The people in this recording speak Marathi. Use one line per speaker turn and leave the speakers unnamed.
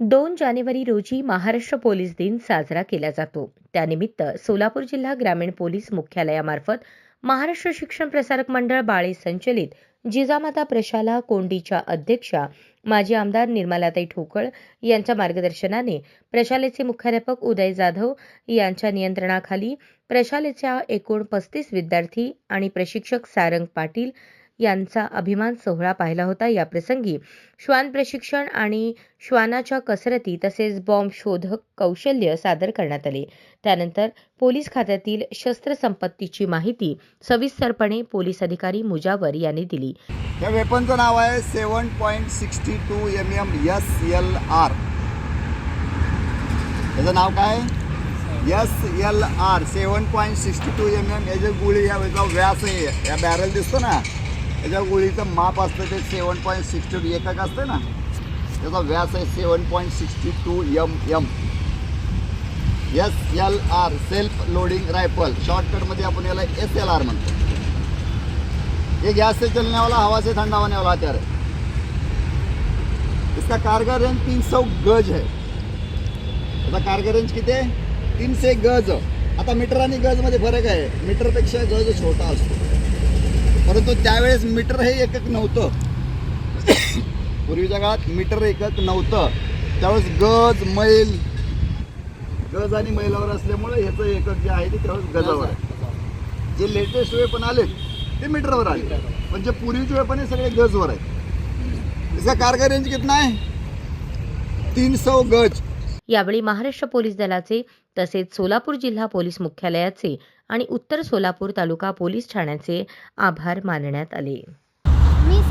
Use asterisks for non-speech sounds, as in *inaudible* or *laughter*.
दोन जानेवारी रोजी महाराष्ट्र पोलीस दिन साजरा केला जातो. त्यानिमित्त सोलापूर जिल्हा ग्रामीण पोलीस मुख्यालयामार्फत महाराष्ट्र शिक्षण प्रसारक मंडळ बाळे संचलित जिजामाता प्रशाला कोंडीच्या अध्यक्षा माजी आमदार निर्मलाताई ठोकळ यांच्या मार्गदर्शनाने प्रशालेचे मुख्याध्यापक उदय जाधव यांच्या नियंत्रणाखाली प्रशालेच्या एकूण पस्तीस विद्यार्थी आणि प्रशिक्षक सारंग पाटील यांचा अभिमान सोहळा पाहिला होता. या प्रसंगी श्वान प्रशिक्षण आणि श्वानाच्या कसरती तसेच बॉम्ब शोधक कौशल्य सादर करण्यात आले. त्यानंतर पोलीस खात्यातील शस्त्रसंपत्तीची माहिती सविस्तरपणे पोलीस अधिकारी मुजावर यांनी दिली.
या वेपनचं नाव आहे seven point sixty two M M S L R. याचं नाव काय? S L R seven point sixty two M M. याची गुळी या याचा व्यास आहे. या बॅरल दिसतो ना? त्याच्या गोळीचं माप असतं ते सेवन पॉईंट सिक्स्टी टू एकक असतं ना? त्याचा व्यास आहे seven point sixty two M M S L R self loading rifle शॉर्टकटमध्ये आपण याला एस एल आर म्हणतो. ये गैस से चलने वाला हवा से ठंडा होने वाला हथियार है इसका कारगर रेंज 300 गज है. आता कारगर रेंज किती आहे? तीनशे गज. आता मीटर आणि गजमध्ये फरक आहे. मीटरपेक्षा गज छोटा असतो. परंतु त्यावेळेस मीटर हे एकक नव्हतं. *coughs* पूर्वीच्या काळात मीटर एकक नव्हतं. त्यावेळेस गज मैल गज आणि मैलावर असल्यामुळे ह्याचं एकक जे आहे ते त्यावेळेस गजावर आहे. जे लेटेस्ट वेपन आले ते मीटरवर आले. पण जे पूर्वीचे वेपन आहे सगळे गजवर आहे इसका कारगर रेंज कितना है तीन सौ गज.
यावेळी महाराष्ट्र पोलीस दलाचे तसेच सोलापूर जिल्हा पोलीस मुख्यालयाचे आणि उत्तर सोलापूर तालुका पोलीस ठाण्याचे आभार मानण्यात आले.
मी